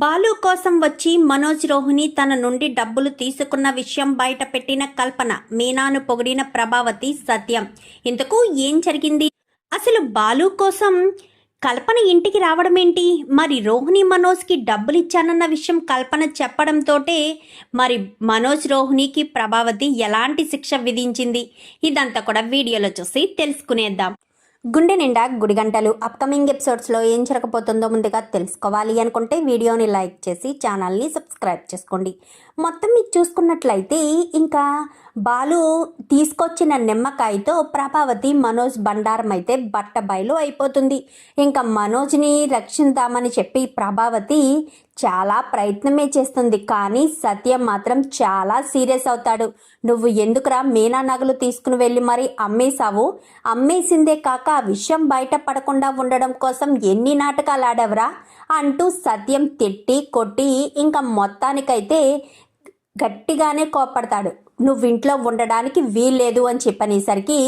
బాలు కోసం వచ్చి మనోజ్ రోహిణి తన నుండి డబ్బులు తీసుకున్న విషయం బయట పెట్టిన కల్పన మీనాను పొగిడిన ప్రభావతి సత్యం. ఇంతకు ఏం జరిగింది? అసలు బాలు కోసం కల్పన ఇంటికి రావడం ఏంటి మరి రోహిణి మనోజ్కి డబ్బులు ఇచ్చానన్న విషయం కల్పన చెప్పడంతోటే మరి మనోజ్ రోహిణికి ప్రభావతి ఎలాంటి శిక్ష విధించింది? ఇదంతా కూడా వీడియోలో చూసి తెలుసుకునేద్దాం. గుండె నిండా గుడిగంటలు అప్కమింగ్ ఎపిసోడ్స్లో ఏం జరగబోతుందో ముందుగా తెలుసుకోవాలి అనుకుంటే వీడియోని లైక్ చేసి ఛానల్ని సబ్స్క్రైబ్ చేసుకోండి. మొత్తం మీరు చూసుకున్నట్లయితే ఇంకా బాలు తీసుకొచ్చిన నిమ్మకాయతో ప్రభావతి మనోజ్ బండారం అయితే బట్ట బయలు అయిపోతుంది. ఇంకా మనోజ్ని రక్షిద్దామని చెప్పి ప్రభావతి చాలా ప్రయత్నమే చేస్తుంది. కానీ సత్యం మాత్రం చాలా సీరియస్ అవుతాడు. నువ్వు ఎందుకురా మీనా నగలు తీసుకుని వెళ్ళి మరి అమ్మేశావు? అమ్మేసిందే కాక ఆ విషయం బయట పడకుండా ఉండడం కోసం ఎన్ని నాటకాలు ఆడవరా? అంటూ సత్యం తిట్టి కొట్టి ఇంకా మొత్తానికైతే గట్టిగానే కోప్పడతాడు. నువ్వు ఇంట్లో ఉండడానికి వీల్లేదు అని చెప్పనేసరికి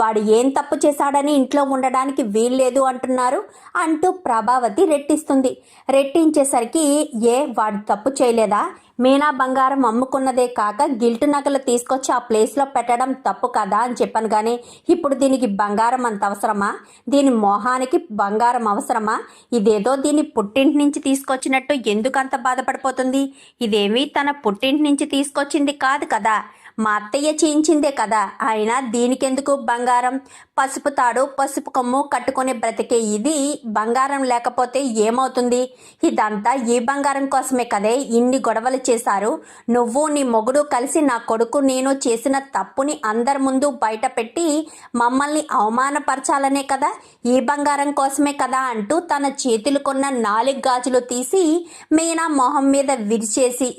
వాడు ఏం తప్పు చేశాడని ఇంట్లో ఉండడానికి వీల్లేదు అంటున్నారు అంటూ ప్రభావతి రెట్టిస్తుంది. రెట్టించేసరికి ఏ వాడు తప్పు చేయలేదా? మీనా బంగారం అమ్ముకున్నదే కాక గిల్టు నగలు తీసుకొచ్చి ఆ ప్లేస్లో పెట్టడం తప్పు కదా అని చెప్పాను కానీ ఇప్పుడు దీనికి బంగారం అంత అవసరమా? దీని మోహానికి బంగారం అవసరమా? ఇదేదో దీని పుట్టింటి నుంచి తీసుకొచ్చినట్టు ఎందుకంత బాధపడిపోతుంది? ఇదేమీ తన పుట్టింటి నుంచి తీసుకొచ్చింది కాదు కదా. మా అత్తయ్య చేయించిందే కదా అయినా దీనికెందుకు బంగారం? పసుపు తాడు పసుపు కొమ్ము కట్టుకుని బ్రతికే ఇది బంగారం లేకపోతే ఏమవుతుంది? ఇదంతా ఈ బంగారం కోసమే కదే ఇన్ని గొడవలు చేశారు. నువ్వు నీ మొగుడు కలిసి నా కొడుకు నేను చేసిన తప్పుని అందరి ముందు బయట పెట్టి మమ్మల్ని అవమానపరచాలనే కదా? ఈ బంగారం కోసమే కదా అంటూ తన చేతులు కొన్న నాలుగు గాజులు తీసి మీనా మొహం మీద విరిచేసి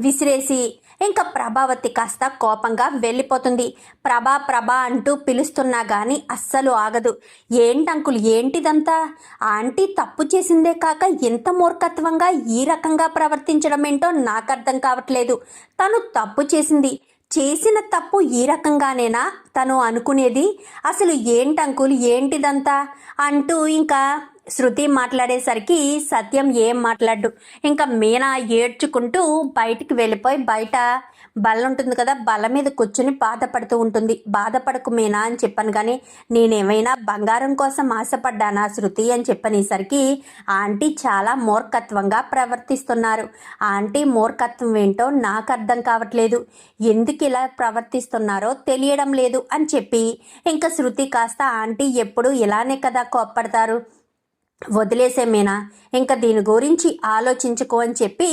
విసిరేసి ఇంకా ప్రభావతి కాస్త కోపంగా వెళ్ళిపోతుంది. ప్రభా ప్రభా అంటూ పిలుస్తున్నా కానీ అస్సలు ఆగదు. ఏంటంకులు ఏంటిదంతా? ఆంటీ తప్పు చేసిందే కాక ఇంత మూర్ఖత్వంగా ఈ రకంగా ప్రవర్తించడం ఏంటో నాకు అర్థం కావట్లేదు. తను తప్పు చేసింది. చేసిన తప్పు ఈ రకంగానేనా? తను అనుకునేది. అసలు ఏంటంకులు ఏంటిదంతా? అంటూ ఇంకా శృతి మాట్లాడేసరికి సత్యం ఏం మాట్లాడు ఇంకా మీనా ఏడ్చుకుంటూ బయటికి వెళ్ళిపోయి బయట బల్ల ఉంటుంది కదా బల్ల మీద కూర్చుని బాధపడుతూ ఉంటుంది. బాధపడకు మీనా అని చెప్పాను కానీ నేనేమైనా బంగారం కోసం ఆశపడ్డానా శృతి అని చెప్పనేసరికి ఆంటీ చాలా మూర్ఖత్వంగా ప్రవర్తిస్తున్నారు. ఆంటీ మూర్ఖత్వం ఏంటో నాకు అర్థం కావట్లేదు. ఎందుకు ఇలా ప్రవర్తిస్తున్నారో తెలియడం లేదు అని చెప్పి ఇంకా శృతి కాస్త ఆంటీ ఎప్పుడు ఇలానే కదా కోప్పడతారు? వదిలేసే మీనా ఇంకా దీని గురించి ఆలోచించుకో అని చెప్పి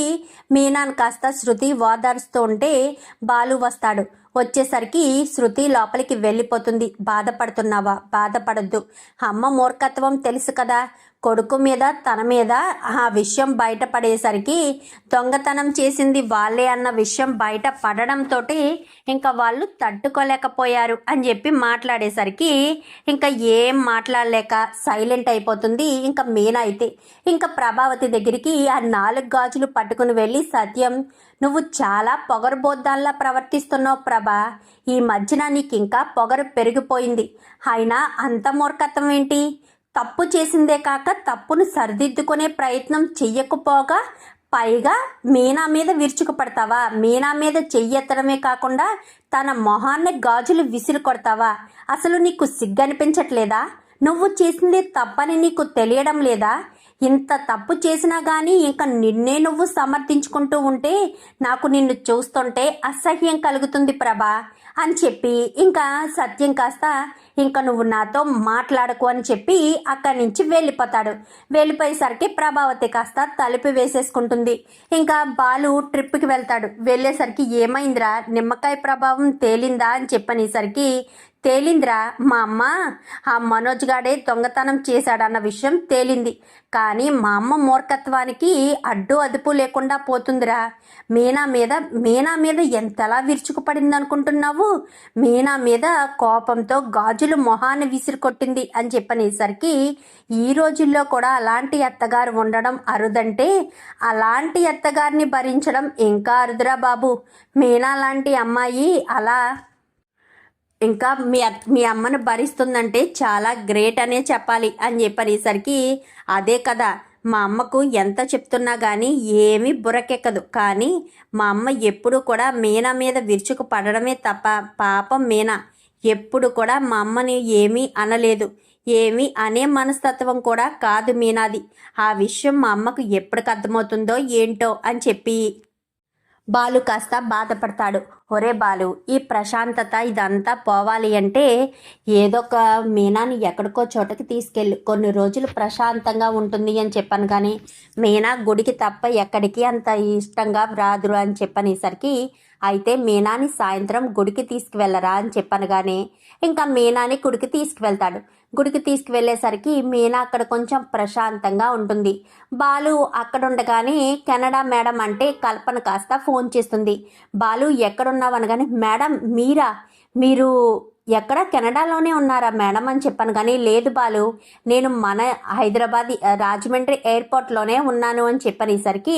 మీనాను కాస్త శృతి ఓదారుస్తూ ఉంటే బాలు వస్తాడు. వచ్చేసరికి శృతి లోపలికి వెళ్ళిపోతుంది. బాధపడుతున్నావా? బాధపడద్దు. అమ్మ మూర్ఖత్వం తెలుసు కదా. కొడుకు మీద తన మీద ఆ విషయం బయటపడేసరికి దొంగతనం చేసింది వాళ్ళే అన్న విషయం బయట పడడంతో ఇంకా వాళ్ళు తట్టుకోలేకపోయారు అని చెప్పి మాట్లాడేసరికి ఇంకా ఏం మాట్లాడలేక సైలెంట్ అయిపోతుంది ఇంకా మీనా అయితే. ఇంకా ప్రభావతి దగ్గరికి ఆ నాలుగు గాజులు పట్టుకుని వెళ్ళి సత్యం నువ్వు చాలా పొగరుబోద్దాల్లా ప్రవర్తిస్తున్నావు ప్రభా. ఈ మధ్యన నీకు ఇంకా పొగరు పెరిగిపోయింది. అయినా అంత మూర్ఖత్వం ఏంటి? తప్పు చేసిందే కాక తప్పును సరిదిద్దుకునే ప్రయత్నం చెయ్యకపోగా పైగా మీనా మీద విరుచుకుపడతావా? మీనా మీద చెయ్యెత్తడమే కాకుండా తన మొహాన్ని గాజులు విసిరి కొడతావా? అసలు నీకు సిగ్గనిపించట్లేదా? నువ్వు చేసింది తప్పని నీకు తెలియడం లేదా? ఇంత తప్పు చేసినా కానీ ఇంకా నిన్నే నువ్వు సమర్థించుకుంటూ ఉంటే నాకు నిన్ను చూస్తుంటే అసహ్యం కలుగుతుంది ప్రభా. అని చెప్పి ఇంకా సత్యం కాస్త ఇంకా నువ్వు నాతో మాట్లాడకు అని చెప్పి అక్కడి నుంచి వెళ్ళిపోతాడు. వెళ్ళిపోయేసరికి ప్రభావతి కాస్త తలుపు వేసేసుకుంటుంది. ఇంకా బాలు ట్రిప్కి వెళ్తాడు. వెళ్ళేసరికి ఏమైందిరా? నిమ్మకాయ ప్రభావం తేలిందా అని చెప్పనేసరికి తేలిందిరా మా అమ్మ. ఆ మనోజ్ గాడే దొంగతనం చేశాడన్న విషయం తేలింది. కానీ మా అమ్మ మూర్ఖత్వానికి అడ్డు అదుపు లేకుండా పోతుందిరా. మీనా మీద మీనా మీద ఎంతలా విరుచుకుపడింది అనుకుంటున్నావు మీనా మీద కోపంతో గాజులు మొహాన్ని విసిరికొట్టింది అని చెప్పనేసరికి ఈ రోజుల్లో కూడా అలాంటి అత్తగారు ఉండడం అరుదంటే అలాంటి అత్తగారిని భరించడం ఇంకా అరుదురా బాబు. మీనా లాంటి అమ్మాయి అలా ఇంకా మీ మీ అమ్మను భరిస్తుందంటే చాలా గ్రేట్ అనే చెప్పాలి అని చెప్పనేసరికి అదే కదా మా అమ్మకు ఎంత చెప్తున్నా కానీ ఏమీ బుర్రకెక్కదు. కానీ మా అమ్మ ఎప్పుడు కూడా మీనా మీద విరుచుకు పడడమే తప్ప పాపం మీనా. ఎప్పుడు కూడా మా అమ్మని ఏమీ అనలేదు. ఏమీ అనే మనస్తత్వం కూడా కాదు మీనాది. ఆ విషయం మా అమ్మకు ఎప్పటికి అర్థమవుతుందో ఏంటో అని చెప్పి బాలు కాస్త బాధపడతాడు. ఒరే బాలు ఈ ప్రశాంతత ఇదంతా పోవాలి అంటే ఏదో ఒక మీనాని ఎక్కడికో చోటకి తీసుకెళ్ళి. కొన్ని రోజులు ప్రశాంతంగా ఉంటుంది అని చెప్పాను కానీ మీనా గుడికి తప్ప ఎక్కడికి అంత ఇష్టంగా రాదురు అని చెప్పనేసరికి అయితే మీనాని సాయంత్రం గుడికి తీసుకువెళ్ళరా అని చెప్పాను కానీ ఇంకా మీనాని గుడికి తీసుకువెళ్తాడు. గుడికి తీసుకువెళ్ళేసరికి మీనా అక్కడ కొంచెం ప్రశాంతంగా ఉంటుంది. బాలు అక్కడ ఉండగానే కెనడా మేడం అంటే కల్పన కాస్త ఫోన్ చేస్తుంది. బాలు ఎక్కడున్నావు? అనగానే మేడం మీరా? మీరు ఎక్కడ? కెనడాలోనే ఉన్నారా మేడం? అని చెప్పాను కానీ లేదు బాలు నేను మన హైదరాబాద్ రాజమండ్రి ఎయిర్పోర్ట్లోనే ఉన్నాను అని చెప్పనేసరికి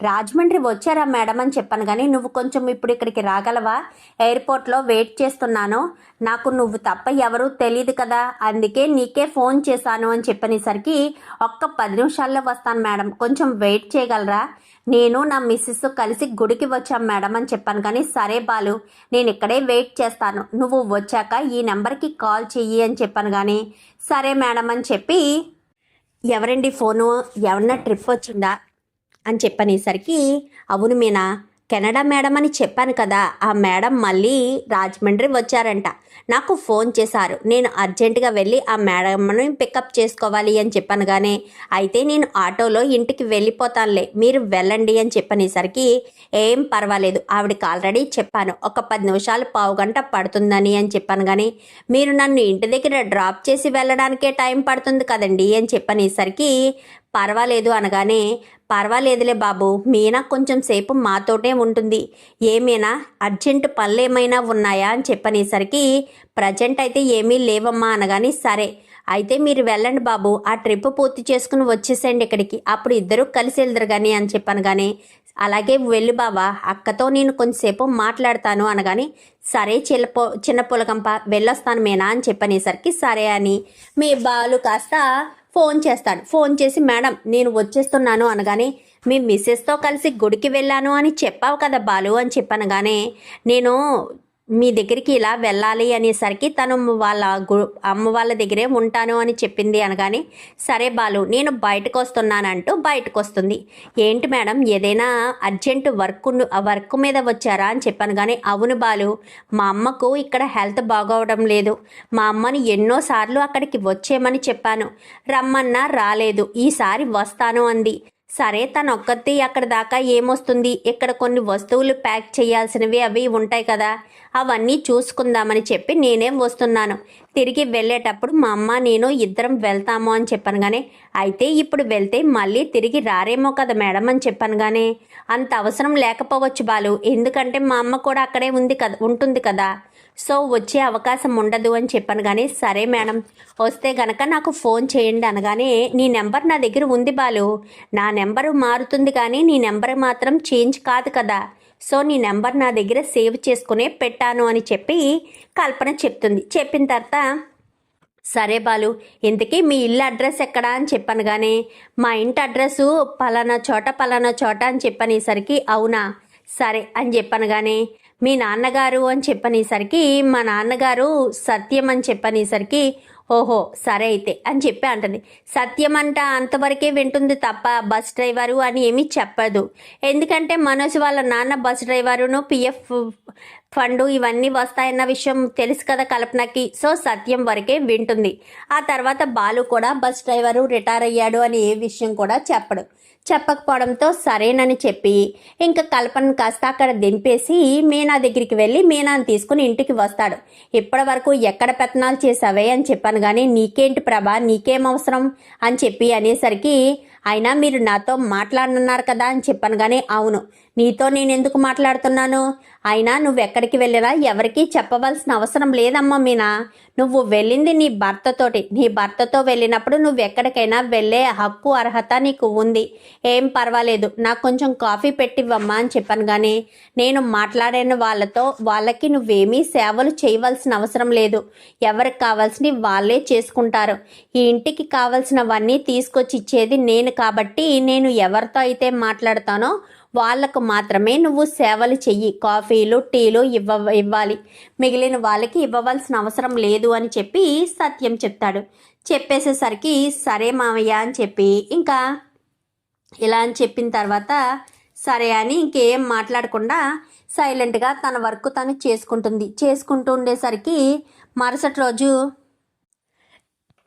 రాజమండ్రి వచ్చారా మేడం అని చెప్పాను కానీ నువ్వు కొంచెం ఇప్పుడు ఇక్కడికి రాగలవా? ఎయిర్పోర్ట్లో వెయిట్ చేస్తున్నాను. నాకు నువ్వు తప్ప ఎవరు తెలియదు కదా. అందుకే నీకే ఫోన్ చేశాను అని చెప్పనేసరికి ఒక్క పది నిమిషాల్లో వస్తాను మేడం. కొంచెం వెయిట్ చేయగలరా? నేను నా మిస్సెస్ కలిసి గుడికి వచ్చాం మేడం అని చెప్పాను కానీ సరే బాలు నేను ఇక్కడే వెయిట్ చేస్తాను. నువ్వు వచ్చాక ఈ నెంబర్కి కాల్ చెయ్యి అని చెప్పాను కానీ సరే మేడం అని చెప్పి ఎవరండి ఫోను? ఎవరన్నా ట్రిప్ వచ్చిందా? అని చెప్పనేసరికి అవును మీనా కెనడా మేడం అని చెప్పాను కదా ఆ మేడం మళ్ళీ రాజమండ్రి వచ్చారంట. నాకు ఫోన్ చేశారు. నేను అర్జెంటుగా వెళ్ళి ఆ మేడంని పికప్ చేసుకోవాలి అని చెప్పాను కానీ అయితే నేను ఆటోలో ఇంటికి వెళ్ళిపోతానులే మీరు వెళ్ళండి అని చెప్పనేసరికి ఏం పర్వాలేదు ఆవిడకి ఆల్రెడీ చెప్పాను ఒక పది నిమిషాలు పావు గంట పడుతుందని అని చెప్పాను కానీ మీరు నన్ను ఇంటి దగ్గర డ్రాప్ చేసి వెళ్ళడానికే టైం పడుతుంది కదండి అని చెప్పనేసరికి పర్వాలేదు అనగానే పర్వాలేదులే బాబు. మీనా కొంచెం సేపు మాతోటే ఉంటుంది. ఏమైనా? అర్జెంటు పనులు ఏమైనా ఉన్నాయా అని చెప్పనేసరికి ప్రజెంట్ అయితే ఏమీ లేవమ్మా అనగాని సరే. అయితే మీరు వెళ్ళండి బాబు. ఆ ట్రిప్ పూర్తి చేసుకుని వచ్చేసేయండి ఇక్కడికి. అప్పుడు ఇద్దరు కలిసి వెళ్దరు కానీ అని చెప్పాను కానీ అలాగే వెళ్ళు బాబా అక్కతో నేను కొంచెంసేపు మాట్లాడతాను అనగాని సరే చిల్లపో చిన్న పులకంప వెళ్ళొస్తాను మేనా అని చెప్పనేసరికి సరే అని. మీ బాలు కాస్త ఫోన్ చేస్తాడు. ఫోన్ చేసి మేడం నేను వచ్చేస్తున్నాను అనగానే మీ మిస్సెస్తో కలిసి గుడికి వెళ్ళాను అని చెప్పావు కదా బాలు అని చెప్పనగానే నేను మీ దగ్గరికి ఇలా వెళ్ళాలి అనేసరికి తను వాళ్ళ గు అమ్మ వాళ్ళ దగ్గరే ఉంటాను అని చెప్పింది అనగానే సరే బాలు నేను బయటకు వస్తున్నానంటూ బయటకు వస్తుంది ఏంటి మేడం ఏదైనా అర్జెంట్ వర్క్ వర్క్ మీద వచ్చారా? అని చెప్పాను కానీ అవును బాలు మా అమ్మకు ఇక్కడ హెల్త్ బాగోవడం లేదు. మా అమ్మని ఎన్నోసార్లు అక్కడికి వచ్చేయమని చెప్పాను. రమ్మన్నా రాలేదు. ఈసారి వస్తాను అంది. సరే తను ఒక్కతే అక్కడ దాకా ఏమొస్తుంది? ఇక్కడ కొన్ని వస్తువులు ప్యాక్ చేయాల్సినవి అవి ఉంటాయి కదా. అవన్నీ చూసుకుందామని చెప్పి నేనేం వస్తున్నాను. తిరిగి వెళ్ళేటప్పుడు మా అమ్మ నేను ఇద్దరం వెళ్తాము అని చెప్పాను కానీ అయితే ఇప్పుడు వెళ్తే మళ్ళీ తిరిగి రారేమో కదా మేడం అని చెప్పాను కానీ అంత అవసరం లేకపోవచ్చు బాలు ఎందుకంటే మా అమ్మ కూడా అక్కడే ఉంది కదా ఉంటుంది కదా. సో వచ్చే అవకాశం ఉండదు అని చెప్పాను కానీ సరే మేడం వస్తే గనక నాకు ఫోన్ చేయండి అనగానే నీ నెంబర్ నా దగ్గర ఉంది బాలు. నా నెంబరు మారుతుంది కానీ నీ నెంబర్ మాత్రం చేంజ్ కాదు కదా. సో నీ నెంబర్ నా దగ్గర సేవ్ చేసుకునే పెట్టాను అని చెప్పి కల్పన చెప్తుంది. చెప్పిన తర్వాత సరే బాలు ఇంతకీ మీ ఇల్లు అడ్రస్ ఎక్కడా? అని చెప్పాను కానీ మా ఇంటి అడ్రస్సు పలానా చోట పలానా చోట అని చెప్పనేసరికి అవునా? సరే అని చెప్పాను కానీ మీ నాన్నగారు అని చెప్పనేసరికి మా నాన్నగారు సత్యం అని చెప్పనేసరికి ఓహో సరే అయితే అని చెప్పి అంటుంది. సత్యం అంట అంతవరకే వింటుంది తప్ప బస్ డ్రైవరు అని ఏమీ చెప్పదు. ఎందుకంటే మనోజ్ వాళ్ళ నాన్న బస్ డ్రైవరును పిఎఫ్ ఫండు ఇవన్నీ వస్తాయన్న విషయం తెలుసు కదా కల్పనకి. సో సత్యం వరకే వింటుంది. ఆ తర్వాత బాలు కూడా బస్ డ్రైవరు రిటైర్ అయ్యాడు అని ఏ విషయం కూడా చెప్పడు. చెప్పకపోవడంతో సరేనని చెప్పి ఇంకా కల్పన కాస్త అక్కడ దింపేసి మీనా దగ్గరికి వెళ్ళి మీనాను తీసుకుని ఇంటికి వస్తాడు. ఇప్పటి వరకు ఎక్కడ పెత్తనాలు చేసావే అని చెప్పాను కానీ నీకేంటి ప్రభా నీకేం అవసరం? అని చెప్పి అనేసరికి అయినా మీరు నాతో మాట్లాడనున్నారు కదా అని చెప్పాను కానీ అవును. నీతో నేను ఎందుకు మాట్లాడుతున్నాను? అయినా నువ్వు ఎక్కడికి వెళ్ళినా ఎవరికీ చెప్పవలసిన అవసరం లేదమ్మా మీనా. నువ్వు వెళ్ళింది నీ భర్తతోటి. నీ భర్తతో వెళ్ళినప్పుడు నువ్వు ఎక్కడికైనా వెళ్ళే హక్కు అర్హత నీకు ఉంది. ఏం పర్వాలేదు. నాకు కొంచెం కాఫీ పెట్టివ్వమ్మా అని చెప్పాను కానీ నేను మాట్లాడిన వాళ్ళతో వాళ్ళకి నువ్వేమీ సేవలు చేయవలసిన అవసరం లేదు. ఎవరికి కావాల్సినవి వాళ్ళే చేసుకుంటారు. ఈ ఇంటికి కావాల్సినవన్నీ తీసుకొచ్చి ఇచ్చేది నేను నేను కాబట్టి నేను ఎవరితో అయితే మాట్లాడతానో వాళ్ళకు మాత్రమే నువ్వు సేవలు చెయ్యి. కాఫీలు టీలు ఇవ్వ ఇవ్వాలి. మిగిలిన వాళ్ళకి ఇవ్వవలసిన అవసరం లేదు అని చెప్పి సత్యం చెప్తాడు. చెప్పేసేసరికి సరే మామయ్య అని చెప్పి ఇంకా ఇలా అని చెప్పిన తర్వాత సరే అని ఇంకేం మాట్లాడకుండా సైలెంట్గా తన వర్క్ తను చేసుకుంటుంది. చేసుకుంటూ ఉండేసరికి మరుసటి రోజు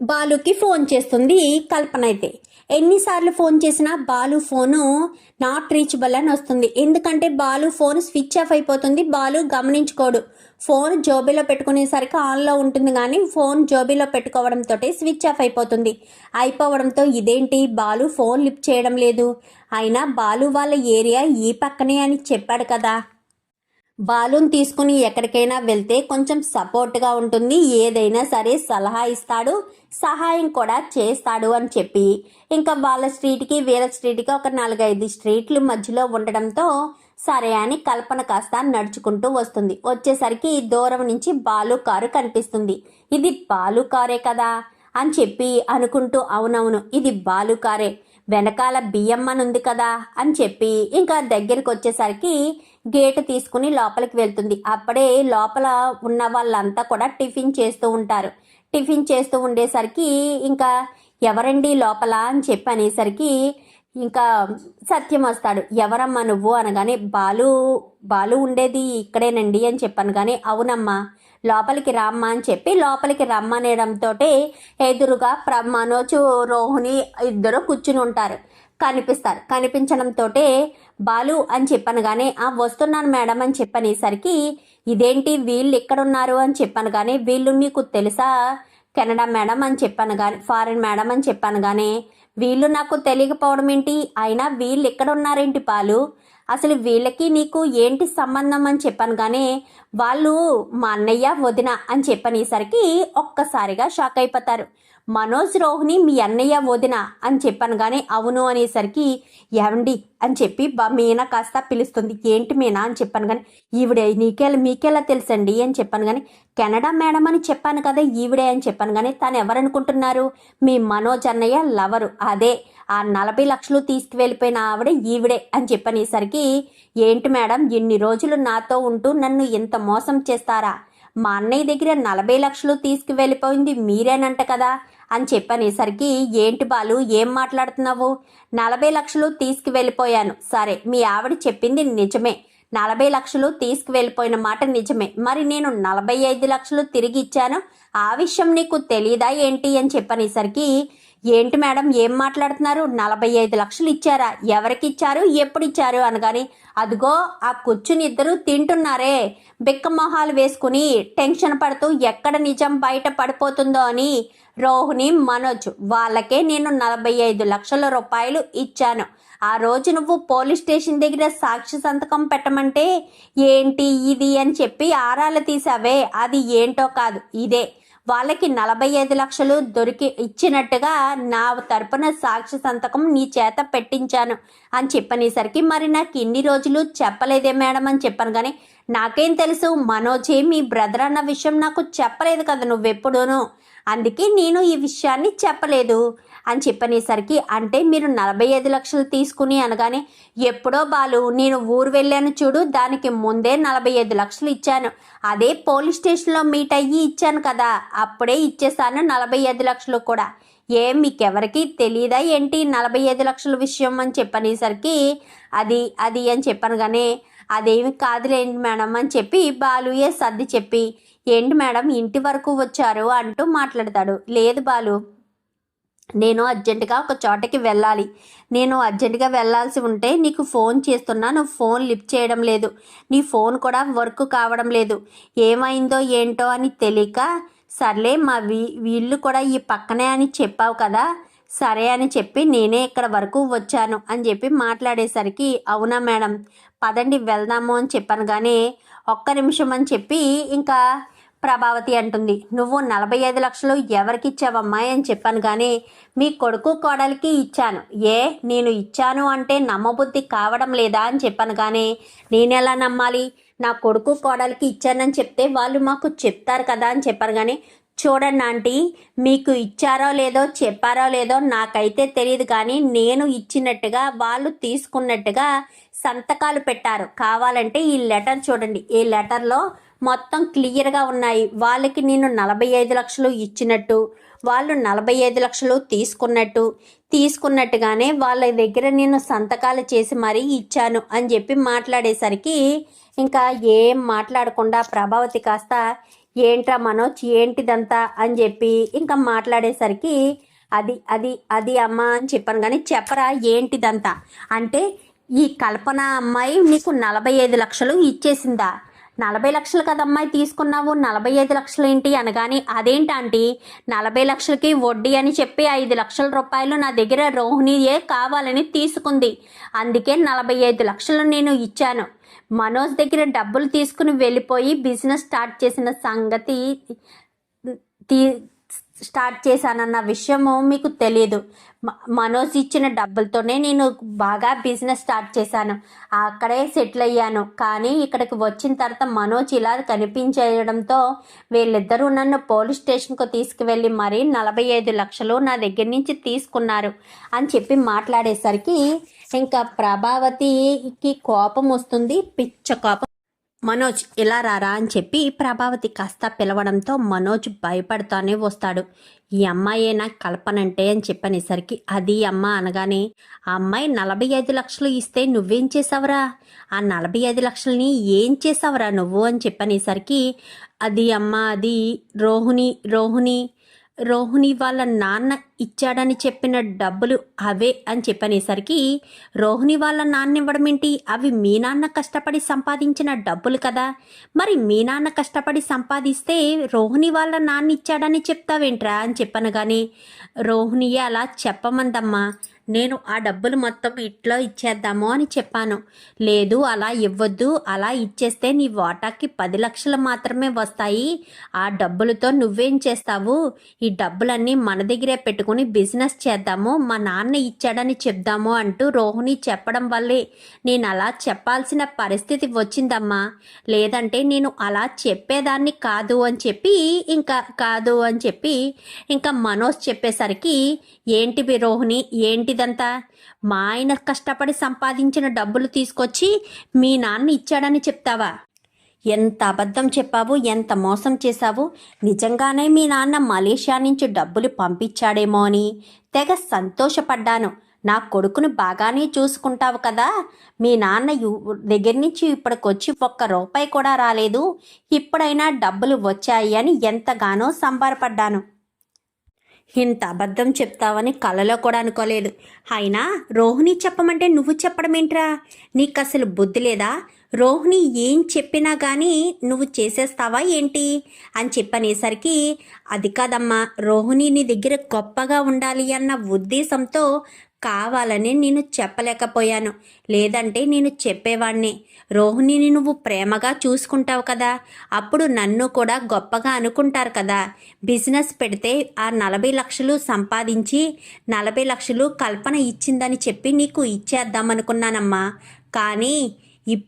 బాలుకి ఫోన్ చేస్తుంది కల్పన అయితే. ఎన్నిసార్లు ఫోన్ చేసినా బాలు ఫోను నాట్ రీచబుల్ అని వస్తుంది. ఎందుకంటే బాలు ఫోన్ స్విచ్ ఆఫ్ అయిపోతుంది. బాలు గమనించుకోడు. ఫోన్ జోబీలో పెట్టుకునేసరికి ఆన్లో ఉంటుంది కానీ ఫోన్ జోబీలో పెట్టుకోవడంతో స్విచ్ ఆఫ్ అయిపోతుంది. అయిపోవడంతో ఇదేంటి? బాలు ఫోన్ లిఫ్ట్ చేయడం లేదు. అయినా బాలు వాళ్ళ ఏరియా ఈ పక్కనే అని చెప్పాడు కదా. బాలుని తీసుకుని ఎక్కడికైనా వెళ్తే కొంచెం సపోర్ట్గా ఉంటుంది. ఏదైనా సరే సలహా ఇస్తాడు. సహాయం కూడా చేస్తాడు అని చెప్పి. ఇంకా వాళ్ళ స్ట్రీట్కి వీళ్ళ స్ట్రీట్కి ఒక నాలుగైదు స్ట్రీట్లు మధ్యలో ఉండడంతో సరే అని కల్పన కాస్త నడుచుకుంటూ వస్తుంది. వచ్చేసరికి దూరం నుంచి బాలు కారు కనిపిస్తుంది. ఇది బాలు కారే కదా? అని చెప్పి అనుకుంటూ అవునవును ఇది బాలు కారే. వెనకాల అని ఉంది కదా? అని చెప్పి ఇంకా దగ్గరికి వచ్చేసరికి గేటు తీసుకుని లోపలికి వెళ్తుంది. అప్పుడే లోపల ఉన్న వాళ్ళంతా కూడా టిఫిన్ చేస్తూ ఉంటారు. టిఫిన్ చేస్తూ ఉండేసరికి ఇంకా ఎవరండి లోపల అని చెప్పి అనేసరికి ఇంకా సత్యం వస్తాడు. ఎవరమ్మా నువ్వు అనగానే బాలు బాలు ఉండేది ఇక్కడేనండి అని చెప్పాను కానీ అవునమ్మా లోపలికి రమ్మా అని చెప్పి లోపలికి రమ్మనేయడంతో ఎదురుగా ప్ర మనోజు రోహిణి ఇద్దరు కూర్చుని ఉంటారు. కనిపిస్తారు. కనిపించడంతో బాలు అని చెప్పాను కానీ ఆ వస్తున్నాను మేడం అని చెప్పనేసరికి ఇదేంటి వీళ్ళు ఎక్కడున్నారు అని చెప్పాను కానీ వీళ్ళు మీకు తెలుసా కెనడా మేడం అని చెప్పాను కానీ ఫారిన్ మేడం అని చెప్పాను కానీ వీళ్ళు నాకు తెలియకపోవడం ఏంటి? అయినా వీళ్ళు ఎక్కడ ఉన్నారేంటి పాలు అసలు వీళ్ళకి నీకు ఏంటి సంబంధం అని చెప్పాను కానీ వాళ్ళు మా అన్నయ్య వదిన అని చెప్పనేసరికి ఒక్కసారిగా షాక్ అయిపోతారు. మనోజ్ రోహిణి మీ అన్నయ్య వదిన అని చెప్పాను. కానీ అవును అనేసరికి ఏమండి అని చెప్పి మీనా కాస్త పిలుస్తుంది. ఏంటి మీనా అని చెప్పాను. కానీ ఈవిడే నీకెలా మీకెలా తెలుసండి అని చెప్పాను. కానీ కెనడా మేడం అని చెప్పాను కదా ఈవిడే అని చెప్పాను. కానీ తను ఎవరనుకుంటున్నారు? మీ మనోజ్ అన్నయ్య లవరు. అదే ఆ నలభై లక్షలు తీసుకువెళ్ళిపోయిన ఆవిడ ఈవిడే అని చెప్పనేసరికి ఏంటి మేడం ఇన్ని రోజులు నాతో ఉంటూ నన్ను ఇంత మోసం చేస్తారా? మా అన్నయ్య దగ్గర నలభై లక్షలు తీసుకువెళ్ళిపోయింది మీరేనంట కదా. అని చెప్పనేసరికి ఏంటి బాలు ఏం మాట్లాడుతున్నావు? నలభై లక్షలు తీసుకువెళ్ళిపోయాను. సరే మీ ఆవిడ చెప్పింది నిజమే. నలభై లక్షలు తీసుకువెళ్ళిపోయిన మాట నిజమే. మరి నేను నలభై ఐదు లక్షలు తిరిగి ఇచ్చాను? ఆ విషయం నీకు తెలియదా ఏంటి? అని చెప్పనేసరికి ఏంటి మేడం ఏం మాట్లాడుతున్నారు? నలభై ఐదు లక్షలు ఇచ్చారా? ఎవరికి ఇచ్చారు ఎప్పుడు ఇచ్చారు అనగాని అదిగో ఆ కూర్చుని ఇద్దరు తింటున్నారే. బిక్క మొహాలు వేసుకుని టెన్షన్ పడుతూ ఎక్కడ నిజం బయట పడిపోతుందో అని రోహిణి మనోజ్ వాళ్ళకే నేను నలభై ఐదు లక్షల రూపాయలు ఇచ్చాను. ఆ రోజు నువ్వు పోలీస్ స్టేషన్ దగ్గర సాక్షి సంతకం పెట్టమంటే ఏంటి ఇది అని చెప్పి ఆరాలు తీసావే అది ఏంటో కాదు ఇదే. వాళ్ళకి నలభై ఐదు లక్షలు దొరికి ఇచ్చినట్టుగా నా తరపున సాక్షి సంతకం నీ చేత పెట్టించాను అని చెప్పనేసరికి మరి నాకు ఇన్ని రోజులు చెప్పలేదే మేడం అని చెప్పాను కానీ నాకేం తెలుసు మనోజే మీ బ్రదర్ అన్న విషయం నాకు చెప్పలేదు కదా నువ్వెప్పుడూను. అందుకే నేను ఈ విషయాన్ని చెప్పలేదు అని చెప్పనేసరికి అంటే మీరు నలభై ఐదు లక్షలు తీసుకుని అనగానే ఎప్పుడో బాలు నేను ఊరు వెళ్ళాను చూడు దానికి ముందే నలభై ఐదు లక్షలు ఇచ్చాను. అదే పోలీస్ స్టేషన్లో మీట్ అయ్యి ఇచ్చాను కదా అప్పుడే ఇచ్చేసాను నలభై ఐదు లక్షలు కూడా. ఏం మీకెవరికి తెలియదా ఏంటి నలభై ఐదు లక్షల విషయం అని చెప్పనేసరికి అది అది అని చెప్పాను కానీ అదేమి కాదులేండి మేడం అని చెప్పి బాలుయే సర్ది చెప్పి ఏంటి మేడం ఇంటి వరకు వచ్చారు అంటూ మాట్లాడతాడు. లేదు బాలు నేను అర్జెంటుగా ఒక చోటకి వెళ్ళాలి. నేను అర్జెంటుగా వెళ్ళాల్సి ఉంటే నీకు ఫోన్ చేస్తున్నా. నువ్వు ఫోన్ లిఫ్ట్ చేయడం లేదు. నీ ఫోన్ కూడా వర్క్ కావడం లేదు. ఏమైందో ఏంటో అని తెలియక సర్లే మా వీ వీళ్ళు కూడా ఈ పక్కనే అని చెప్పావు కదా సరే అని చెప్పి నేనే ఇక్కడ వరకు వచ్చాను అని చెప్పి మాట్లాడేసరికి అవునా మేడం పదండి వెళ్దాము అని చెప్పాను కానీ ఒక్క నిమిషం అని చెప్పి ఇంకా ప్రభావతి అంటుంది. నువ్వు నలభై ఐదు లక్షలు ఎవరికి ఇచ్చావమ్మా అని చెప్పాను కానీ మీ కొడుకు కోడలికి ఇచ్చాను. ఏ నేను ఇచ్చాను అంటే నమ్మబుద్ధి కావడం లేదా అని చెప్పాను కానీ నేనెలా నమ్మాలి? నా కొడుకు కోడలికి ఇచ్చానని చెప్తే వాళ్ళు మాకు చెప్తారు కదా అని చెప్పాను కానీ చూడండి ఆంటీ మీకు ఇచ్చారో లేదో చెప్పారో లేదో నాకైతే తెలియదు కానీ నేను ఇచ్చినట్టుగా వాళ్ళు తీసుకున్నట్టుగా సంతకాలు పెట్టారు. కావాలంటే ఈ లెటర్ చూడండి. ఈ లెటర్లో మొత్తం క్లియర్గా ఉన్నాయి. వాళ్ళకి నేను నలభై ఐదు లక్షలు ఇచ్చినట్టు వాళ్ళు నలభై ఐదు లక్షలు తీసుకున్నట్టు తీసుకున్నట్టుగానే వాళ్ళ దగ్గర నేను సంతకాలు చేసి మరీ ఇచ్చాను అని చెప్పి మాట్లాడేసరికి ఇంకా ఏం మాట్లాడకుండా ప్రభావతి కాస్త ఏంట్రా మనోజ్ ఏంటిదంతా? అని చెప్పి ఇంకా మాట్లాడేసరికి అది అది అది అమ్మ అని చెప్పాను కానీ చెప్పరా ఏంటిదంతా? అంటే ఈ కల్పన అమ్మాయి నీకు నలభై ఐదు లక్షలు ఇచ్చేసిందా? నలభై లక్షలు కదా అమ్మాయి తీసుకున్నావు నలభై ఐదు లక్షలు ఏంటి అనగాని అదేంటంటి నలభై లక్షలకి వడ్డీ అని చెప్పి ఐదు లక్షల రూపాయలు నా దగ్గర రోహిణియే కావాలని తీసుకుంది. అందుకే నలభై ఐదు లక్షలు నేను ఇచ్చాను. మనోజ్ దగ్గర డబ్బులు తీసుకుని వెళ్ళిపోయి బిజినెస్ స్టార్ట్ చేసిన సంగతి తీ స్టార్ట్ చేశానన్న విషయము మీకు తెలియదు మనోజ్ ఇచ్చిన డబ్బులతోనే నేను బాగా బిజినెస్ స్టార్ట్ చేశాను. అక్కడే సెటిల్ అయ్యాను. కానీ ఇక్కడికి వచ్చిన తర్వాత మనోజ్ ఇలా కనిపించేయడంతో వీళ్ళిద్దరూ నన్ను పోలీస్ స్టేషన్కు తీసుకువెళ్ళి మరీ నలభై ఐదు లక్షలు నా దగ్గర నుంచి తీసుకున్నారు అని చెప్పి మాట్లాడేసరికి ఇంకా ప్రభావతికి కోపం వస్తుంది. పిచ్చ కోపం మనోజ్ ఇలా రారా అని చెప్పి ప్రభావతి కాస్త పిలవడంతో మనోజ్ భయపడతానే వస్తాడు. ఈ అమ్మాయేనా కల్పనంటే అని చెప్పనేసరికి అది అమ్మ అనగానే ఆ అమ్మాయి నలభై ఐదు లక్షలు ఇస్తే నువ్వేం చేసావురా? ఆ నలభై ఐదు లక్షలని ఏం చేసావురా నువ్వు? అని చెప్పనేసరికి అది అమ్మ అది రోహిణి రోహిణి రోహిణి వాళ్ళ నాన్న ఇచ్చాడని చెప్పిన డబ్బులు అవే అని చెప్పనేసరికి రోహిణి వాళ్ళ నాన్న ఇవ్వడం ఏంటి? అవి మీ నాన్న కష్టపడి సంపాదించిన డబ్బులు కదా. మరి మీ నాన్న కష్టపడి సంపాదిస్తే రోహిణి వాళ్ళ నాన్న ఇచ్చాడని చెప్తావేంట్రా అని చెప్పనగానే కానీ రోహిణియే అలా చెప్పమందమ్మా. నేను ఆ డబ్బులు మొత్తం ఇట్లో ఇచ్చేద్దాము అని చెప్పాను. లేదు అలా ఇవ్వద్దు. అలా ఇచ్చేస్తే నీ వాటాకి పది లక్షలు మాత్రమే వస్తాయి. ఆ డబ్బులతో నువ్వేం చేస్తావు? ఈ డబ్బులన్నీ మన దగ్గరే పెట్టుకుని బిజినెస్ చేద్దాము. మా నాన్న ఇచ్చాడని చెప్దాము అంటూ రోహిణి చెప్పడం వల్లే నేను అలా చెప్పాల్సిన పరిస్థితి వచ్చిందమ్మా. లేదంటే నేను అలా చెప్పేదాన్ని కాదు అని చెప్పి ఇంకా కాదు అని చెప్పి ఇంకా మనోజ్ చెప్పేసరికి ఏంటి రోహిణి? ఏంటి ఇదంతా? మా ఆయన కష్టపడి సంపాదించిన డబ్బులు తీసుకొచ్చి మీ నాన్న ఇచ్చాడని చెప్తావా? ఎంత అబద్ధం చెప్పావు ఎంత మోసం చేశావు? నిజంగానే మీ నాన్న మలేషియా నుంచి డబ్బులు పంపించాడేమో అని. తెగ సంతోషపడ్డాను. నా కొడుకును బాగానే చూసుకుంటావు కదా. మీ నాన్న దగ్గర నుంచి ఇప్పటికొచ్చి ఒక్క రూపాయి కూడా రాలేదు. ఇప్పుడైనా డబ్బులు వచ్చాయి అని ఎంతగానో సంబరపడ్డాను. ఇంత అబద్ధం చెప్తావని కలలో కూడా అనుకోలేదు. అయినా రోహిణి చెప్పమంటే నువ్వు చెప్పడం ఏంట్రా నీకు అసలు బుద్ధి లేదా? రోహిణి ఏం చెప్పినా కానీ నువ్వు చేసేస్తావా ఏంటి? అని చెప్పనేసరికి అది కాదమ్మా రోహిణి నీ దగ్గర గొప్పగా ఉండాలి అన్న ఉద్దేశంతో కావాలని నేను చెప్పలేకపోయాను. లేదంటే నేను చెప్పేవాణ్ణి. రోహిణిని నువ్వు ప్రేమగా చూసుకుంటావు కదా. అప్పుడు నన్ను కూడా గొప్పగా అనుకుంటారు కదా. బిజినెస్ పెడితే ఆ నలభై లక్షలు సంపాదించి నలభై లక్షలు కల్పన ఇచ్చిందని చెప్పి నీకు ఇచ్చేద్దామనుకున్నానమ్మా. కానీ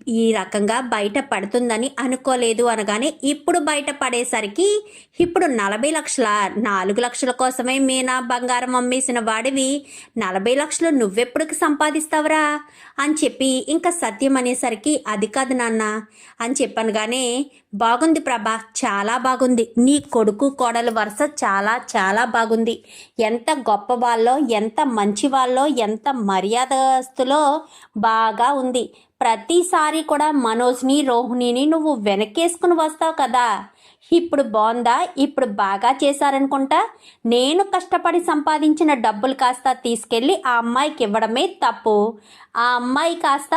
ఈ రకంగా బయట పడుతుందని అనుకోలేదు అనగానే ఇప్పుడు బయట పడేసరికి ఇప్పుడు నలభై లక్షల నాలుగు లక్షల కోసమే మీనా బంగారం అమ్మేసిన వాడివి. నలభై లక్షలు నువ్వెప్పుడుకి సంపాదిస్తావురా? అని చెప్పి ఇంకా సత్యం అనేసరికి అది కాదు నాన్న అని చెప్పనగానే బాగుంది ప్రభా చాలా బాగుంది. నీ కొడుకు కోడలు వరుస చాలా చాలా బాగుంది. ఎంత గొప్ప వాళ్ళో ఎంత మంచి వాళ్ళో ఎంత మర్యాదస్తులో బాగా ఉంది. ప్రతిసారి కూడా మనోజ్ని రోహిణిని నువ్వు వెనకేసుకుని వస్తావు కదా. ఇప్పుడు బాగుందా? ఇప్పుడు బాగా చేశారనుకుంటా? నేను కష్టపడి సంపాదించిన డబ్బులు కాస్త తీసుకెళ్ళి ఆ అమ్మాయికి ఇవ్వడమే తప్పు. ఆ అమ్మాయి కాస్త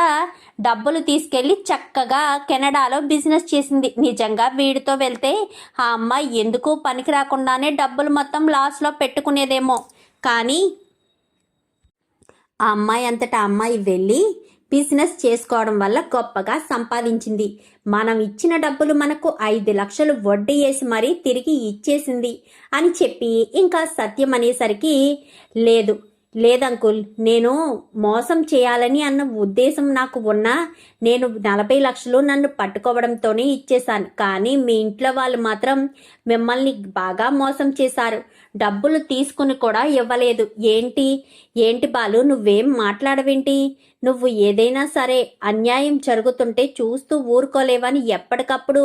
డబ్బులు తీసుకెళ్ళి చక్కగా కెనడాలో బిజినెస్ చేసింది. నిజంగా వీడితో వెళ్తే ఆ అమ్మాయి ఎందుకు పనికి రాకుండానే డబ్బులు మొత్తం లాస్లో పెట్టుకునేదేమో. కానీ ఆ అమ్మాయి అంతటా అమ్మాయి వెళ్ళి బిజినెస్ చేసుకోవడం వల్ల గొప్పగా సంపాదించింది. మనం ఇచ్చిన డబ్బులు మనకు ఐదు లక్షలు వడ్డీ వేసి మరీ తిరిగి ఇచ్చేసింది అని చెప్పి ఇంకా సత్యం అనేసరికి లేదు లేదంకుల్ నేను మోసం చేయాలని అన్న ఉద్దేశం నాకు ఉన్నా నేను నలభై లక్షలు నన్ను పట్టుకోవడంతోనే ఇచ్చేశాను. కానీ మీ ఇంట్లో వాళ్ళు మాత్రం మిమ్మల్ని బాగా మోసం చేశారు. డబ్బులు తీసుకుని కూడా ఇవ్వలేదు. ఏంటి? ఏంటి బాలు? నువ్వేం మాట్లాడవేంటి? నువ్వు ఏదైనా సరే అన్యాయం జరుగుతుంటే చూస్తూ ఊరుకోలేవని ఎప్పటికప్పుడు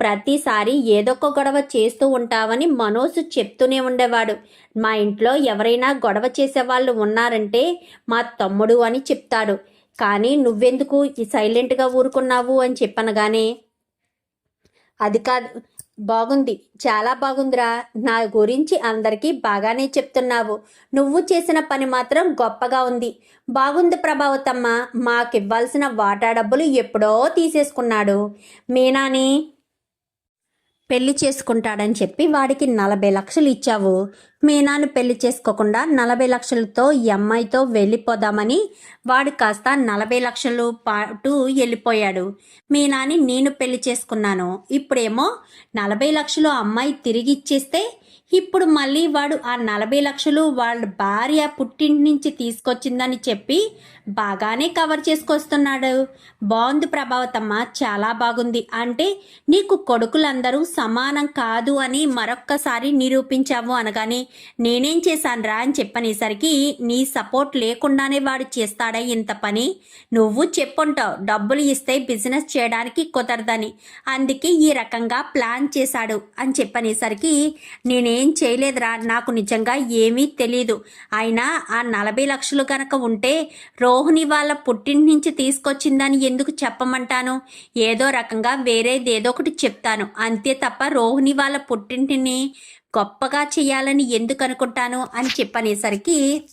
ప్రతిసారి ఏదొక గొడవ చేస్తూ ఉంటావని మనోజ్ చెప్తూనే ఉండేవాడు. మా ఇంట్లో ఎవరైనా గొడవ చేసేవాళ్ళు ఉన్నారంటే మా తమ్ముడు అని చెప్తాడు. కానీ నువ్వెందుకు సైలెంట్గా ఊరుకున్నావు అని చెప్పనగానే అది కాదు. బాగుంది. చాలా బాగుందిరా. నా గురించి అందరికీ బాగానే చెప్తున్నావు. నువ్వు చేసిన పని మాత్రం గొప్పగా ఉంది. బాగుంది ప్రభావతమ్మ. మాకివ్వాల్సిన వాటా డబ్బులు ఎప్పుడో తీసేసుకున్నాడు. మీనాని పెళ్ళి చేసుకుంటాడని చెప్పి వాడికి నలభై లక్షలు ఇచ్చావు. మీనాను పెళ్ళి చేసుకోకుండా నలభై లక్షలతో ఈ అమ్మాయితో వెళ్ళిపోదామని వాడు కాస్త నలభై లక్షలు పాటు వెళ్ళిపోయాడు. మీనాని నేను పెళ్ళి చేసుకున్నాను. ఇప్పుడేమో నలభై లక్షలు అమ్మాయి తిరిగి ఇచ్చేస్తే ఇప్పుడు మళ్ళీ వాడు ఆ నలభై లక్షలు వాళ్ళ భార్య పుట్టింటి నుంచి తీసుకొచ్చిందని చెప్పి బాగానే కవర్ చేసుకొస్తున్నాడు. బాగుంది ప్రభావతమ్మ చాలా బాగుంది. అంటే నీకు కొడుకులందరూ సమానం కాదు అని మరొక్కసారి నిరూపించావు అనగానే నేనేం చేశానురా అని చెప్పనేసరికి నీ సపోర్ట్ లేకుండానే వాడు చేస్తాడా ఇంత పని. నువ్వు చెప్పుంటావు డబ్బులు ఇస్తే బిజినెస్ చేయడానికి కుదరదని. అందుకే ఈ రకంగా ప్లాన్ చేశాడు అని చెప్పనేసరికి నేనే చేయలేదురా నాకు నిజంగా ఏమీ తెలీదు. అయినా ఆ నలభై లక్షలు కనుక ఉంటే రోహిణి వాళ్ళ పుట్టింటి నుంచి తీసుకొచ్చిందని ఎందుకు చెప్పమంటాను? ఏదో రకంగా వేరేది ఏదో ఒకటి చెప్తాను. అంతే తప్ప రోహిణి వాళ్ళ పుట్టింటిని గొప్పగా చేయాలని ఎందుకు అనుకుంటాను అని చెప్పనేసరికి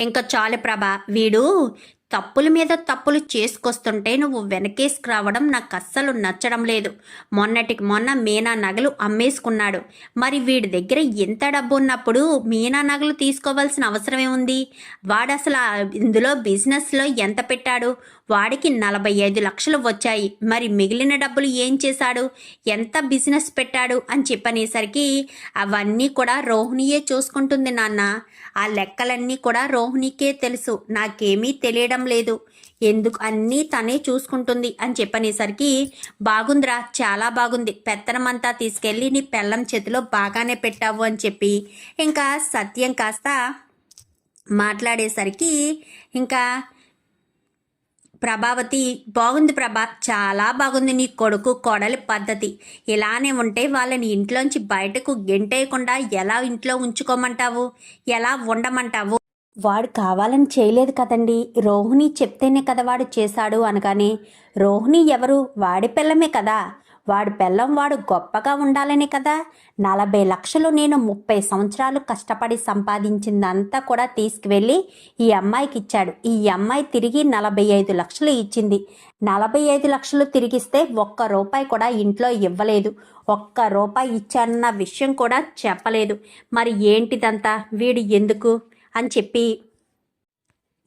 ఇంకా చాలు ప్రభా వీడు తప్పుల మీద తప్పులు చేసుకొస్తుంటే నువ్వు వెనకేసుకు రావడం నాకు అస్సలు నచ్చడం లేదు. మొన్నటికి మొన్న మీనా నగలు అమ్మేసుకున్నాడు. మరి వీడి దగ్గర ఎంత డబ్బు ఉన్నప్పుడు మీనా నగలు తీసుకోవాల్సిన అవసరమే ఉంది వాడు అసలు ఇందులో బిజినెస్లో ఎంత పెట్టాడు? వాడికి నలభై ఐదు లక్షలు వచ్చాయి. మరి మిగిలిన డబ్బులు ఏం చేశాడు? ఎంత బిజినెస్ పెట్టాడు? అని చెప్పనేసరికి అవన్నీ కూడా రోహిణియే చూసుకుంటుంది నాన్న. ఆ లెక్కలన్నీ కూడా రోహిణికే తెలుసు. నాకేమీ తెలియడం లేదు. ఎందుకు అన్నీ తనే చూసుకుంటుంది అని చెప్పనేసరికి బాగుందిరా చాలా బాగుంది. పెత్తనమంతా తీసుకెళ్ళి నీ పెళ్ళం చేతిలో బాగానే పెట్టావు అని చెప్పి ఇంకా సత్యం కాస్త మాట్లాడేసరికి ఇంకా ప్రభావతి బాగుంది ప్రభా. చాలా బాగుంది నీ కొడుకు కోడలి పద్ధతి. ఇలానే ఉంటే వాళ్ళని ఇంట్లోంచి బయటకు గెంటేయకుండా ఎలా ఇంట్లో ఉంచుకోమంటావు? ఎలా ఉండమంటావు? వాడు కావాలని చేయలేదు కదండి. రోహిణి చెప్తేనే కదా వాడు చేశాడు అనగానే రోహిణి ఎవరు? వాడి పిల్లమే కదా. వాడు బెల్లం వాడు గొప్పగా ఉండాలనే కదా. నలభై లక్షలు నేను ముప్పై సంవత్సరాలు కష్టపడి సంపాదించిందంతా కూడా తీసుకువెళ్ళి ఈ అమ్మాయికి ఇచ్చాడు. ఈ అమ్మాయి తిరిగి నలభై ఐదు లక్షలు ఇచ్చింది. నలభై ఐదు లక్షలు తిరిగిస్తే ఒక్క రూపాయి కూడా ఇంట్లో ఇవ్వలేదు. ఒక్క రూపాయి ఇచ్చానన్న విషయం కూడా చెప్పలేదు. మరి ఏంటిదంతా? వీడు ఎందుకు? అని చెప్పి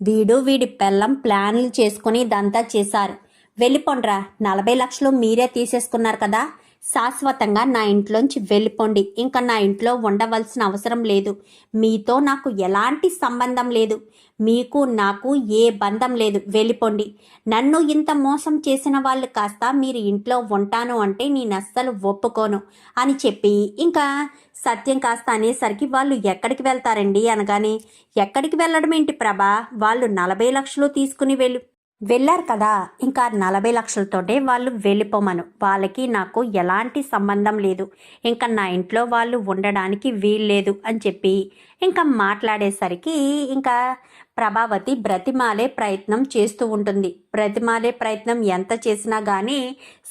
వీడు వీడి పెళ్ళం ప్లాన్లు చేసుకుని ఇదంతా చేశారు. వెళ్ళిపోండ్రా. నలభై లక్షలు మీరే తీసేసుకున్నారు కదా. శాశ్వతంగా నా ఇంట్లోంచి వెళ్ళిపోండి. ఇంకా నా ఇంట్లో ఉండవలసిన అవసరం లేదు. మీతో నాకు ఎలాంటి సంబంధం లేదు. మీకు నాకు ఏ బంధం లేదు. వెళ్ళిపోండి. నన్ను ఇంత మోసం చేసిన వాళ్ళు కాస్త మీరు ఇంట్లో ఉంటాను అంటే నేను అస్సలు ఒప్పుకోను అని చెప్పి ఇంకా సత్యం కాస్త అనేసరికి వాళ్ళు ఎక్కడికి వెళ్తారండి అనగానే ఎక్కడికి వెళ్ళడం ఏంటి ప్రభా? వాళ్ళు నలభై లక్షలు తీసుకుని వెళ్ళి. వెళ్ళారు కదా. ఇంకా నలభై లక్షలతోటే వాళ్ళు వెళ్ళిపోమను. వాళ్ళకి నాకు ఎలాంటి సంబంధం లేదు. ఇంకా నా ఇంట్లో వాళ్ళు ఉండడానికి వీల్లేదు అని చెప్పి ఇంకా మాట్లాడేసరికి ఇంకా ప్రభావతి బ్రతిమాలే ప్రయత్నం చేస్తూ ఉంటుంది. బ్రతిమాలే ప్రయత్నం ఎంత చేసినా కానీ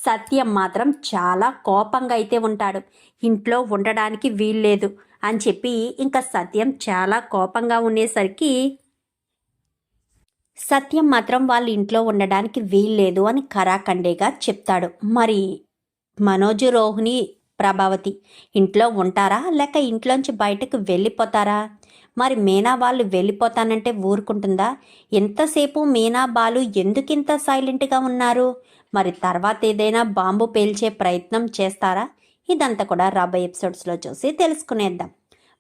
సత్యం మాత్రం చాలా కోపంగా అయితే ఉంటాడు. ఇంట్లో ఉండడానికి వీల్లేదు అని చెప్పి ఇంకా సత్యం చాలా కోపంగా ఉండేసరికి సత్యం మాత్రం వాళ్ళ ఇంట్లో ఉండడానికి వీల్లేదు అని కరాఖండేగా చెప్తాడు. మరి మనోజు రోహిణి ప్రభావతి ఇంట్లో ఉంటారా? లేక ఇంట్లోంచి బయటకు వెళ్ళిపోతారా? మరి మీనా వాళ్ళు వెళ్ళిపోతానంటే ఊరుకుంటుందా? ఎంతసేపు మీనా బాలు ఎందుకింత సైలెంట్గా ఉన్నారు? మరి తర్వాత ఏదైనా బాంబు పేల్చే ప్రయత్నం చేస్తారా? ఇదంతా కూడా రాబోయే ఎపిసోడ్స్లో చూసి తెలుసుకునేద్దాం.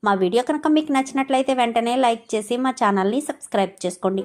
మా వీడియో కనుక మీకు నచ్చినట్లయితే వెంటనే లైక్ చేసి మా ఛానల్ని సబ్స్క్రైబ్ చేసుకోండి.